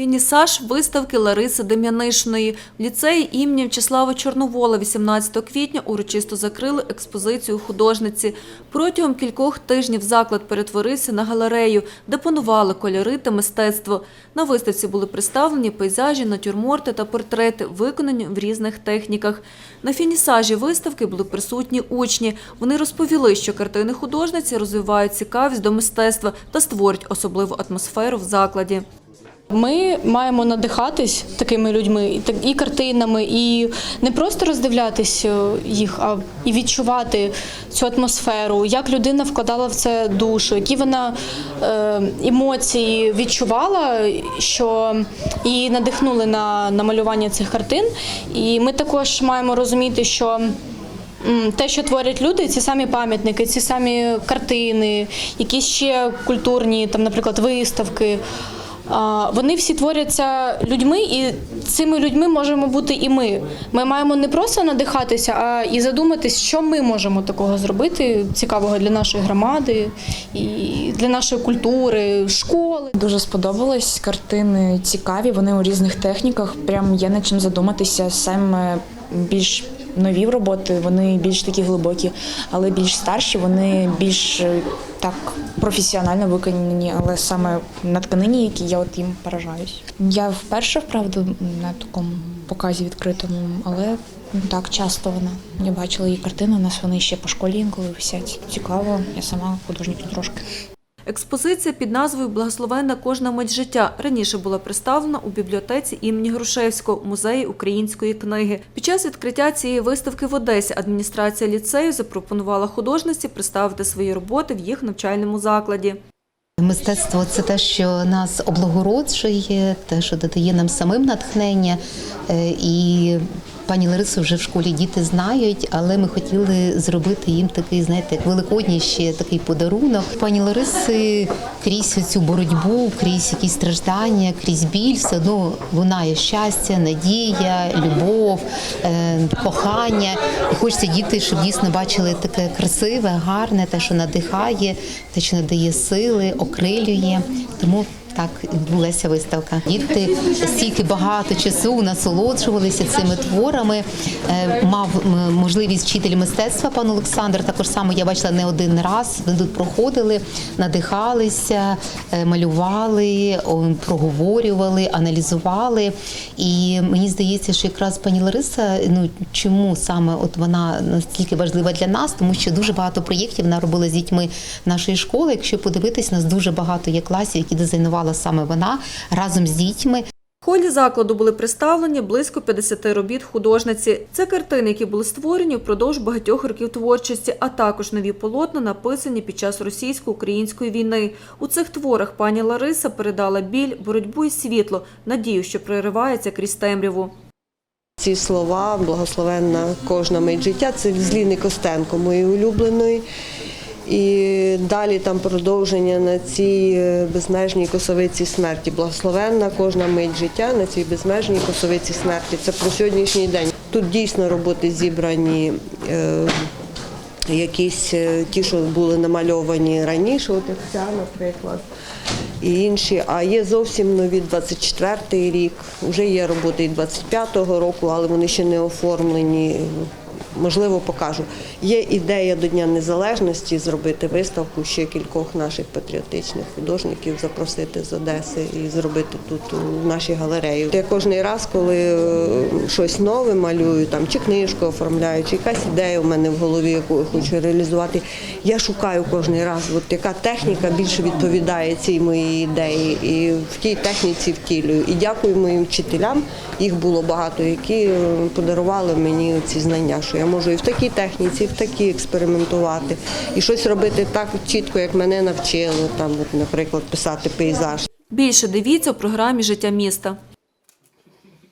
Фінісаж виставки Лариси Дем'янишиної. В ліцеї імені В'ячеслава Чорновола 18 квітня урочисто закрили експозицію художниці. Протягом кількох тижнів заклад перетворився на галерею, де панували кольори та мистецтво. На виставці були представлені пейзажі, натюрморти та портрети, виконані в різних техніках. На фінісажі виставки були присутні учні. Вони розповіли, що картини художниці розвивають цікавість до мистецтва та створюють особливу атмосферу в закладі. Ми маємо надихатись такими людьми, і картинами, і не просто роздивлятись е, їх, а і відчувати цю атмосферу, як людина вкладала в це душу, які вона е, емоції відчувала, що її надихнули на, на малювання цих картин. І ми також маємо розуміти, що. Те, що творять люди, ці самі пам'ятники, ці самі картини, якісь ще культурні, там, наприклад, виставки. Вони всі творяться людьми, і цими людьми можемо бути і ми. Ми маємо не просто надихатися, а і задуматись, що ми можемо такого зробити цікавого для нашої громади і для нашої культури, школи. Дуже сподобалось картини цікаві, вони у різних техніках. Прям є над чим задуматися. Саме більш нові роботи, вони більш такі глибокі, але більш старші, вони більш е, так професіонально виконані, але саме на тканині, які я от їм поражаюсь. Я вперше, вправду, на такому показі відкритому, але так часто вона. Я бачила її картини, у нас вони ще по школі інколи висять. Цікаво, я сама художник трошки. Експозиція під назвою Благословенна кожна мить життя раніше була представлена у бібліотеці імені Грушевського музеї української книги. Під час відкриття цієї виставки в Одесі адміністрація ліцею запропонувала художниці представити свої роботи в їх навчальному закладі. Мистецтво це те, що нас облагороджує, те, що додає нам самим натхнення. Е, І пані Ларису вже в школі діти знають, але ми хотіли зробити їм такий, знаєте, великодній ще такий подарунок. Пані Лариси крізь цю боротьбу, крізь якісь страждання, крізь біль, все одно лунає щастя, надія, любов, е, кохання. І хочеться діти, щоб дійсно бачили таке красиве, гарне, те, що надихає, те, що надає сили, окрилює. Тому так відбулася виставка. Діти стільки багато часу насолоджувалися цими творами. Е, Мав можливість вчитель мистецтва пан Олександр. Також само я бачила не один раз. Вони тут проходили, надихалися, е, малювали, проговорювали, аналізували. І мені здається, що якраз пані Лариса, ну чому саме от вона настільки важлива для нас, тому що дуже багато проєктів вона робила з дітьми нашої школи. Якщо подивитись, нас дуже багато є класів, які дизайнувала саме вона разом з дітьми. В холі закладу були представлені близько 50 робіт художниці. Це картини, які були створені впродовж багатьох років творчості, а також нові полотна, написані під час російсько-української війни. У цих творах пані Лариса передала біль, боротьбу і світло, надію, що проривається крізь темряву. Ці слова, благословенна кожна мить життя, це з Ліни Костенко, моєї улюбленої. І далі там продовження на цій е, безмежній косовиці смерті. Благословенна кожна мить життя на цій безмежній косовиці смерті. Це про сьогоднішній день. Тут дійсно роботи зібрані. е, Якісь е, ті, що були намальовані раніше, от як ця, наприклад, і інші. А є зовсім нові 24-й рік, вже є роботи і 25-го року, але вони ще не оформлені. Можливо, покажу. Є ідея до Дня Незалежності зробити виставку ще кількох наших патріотичних художників, запросити з Одеси і зробити тут у нашій галереї. Я кожен раз, коли е, щось нове малюю, там чи книжку оформляю, чи якась ідея у мене в голові, яку я хочу реалізувати, я шукаю кожен раз, от яка техніка більше відповідає цій моїй ідеї, і в тій техніці втілюю. І дякую моїм вчителям. Їх було багато, які е, подарували мені ці знання, що я можу і в такій техніці, і в такій експериментувати, і щось робити так чітко, як мене навчили. Там, наприклад, писати пейзаж. Більше дивіться у програмі Життя міста.